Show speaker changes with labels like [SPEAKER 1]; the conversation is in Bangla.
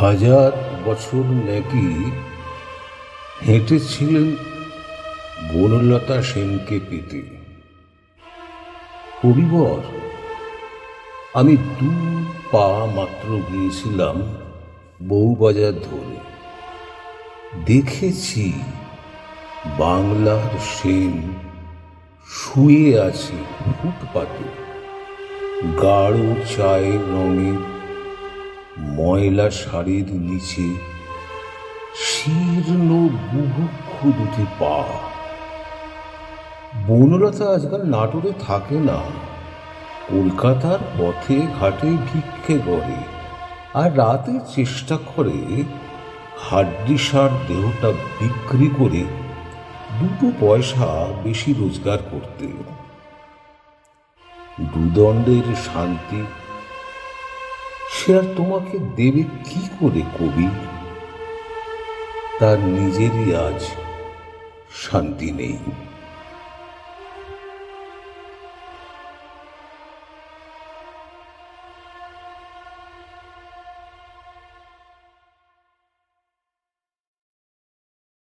[SPEAKER 1] হাজার বছর নাকি হেঁটেছিলেন বনলতা সেনকে পেতে। হরিবর আমি দু পা মাত্র গিয়েছিলাম বউবাজার ধরে। দেখেছি বাংলার সেন শুয়ে আছে ফুটপাতে। গাঢ় চায়ের রঙের ময়লা শাড়ির নিচে শীর্ণ বুভুক্ষ দুটি পা। বনলতা আজকাল নাটোরে থাকে না। কলকাতার পথে ঘাটে ভিক্ষে করে আর রাতে চেষ্টা করে হাড্ডিসার দেহটা বিক্রি করে দুটো পয়সা বেশি রোজগার করতে। দুদণ্ডের শান্তি সে আর তোমাকে দেবে কি করে কবি? তার নিজেরই আজ শান্তি নেই।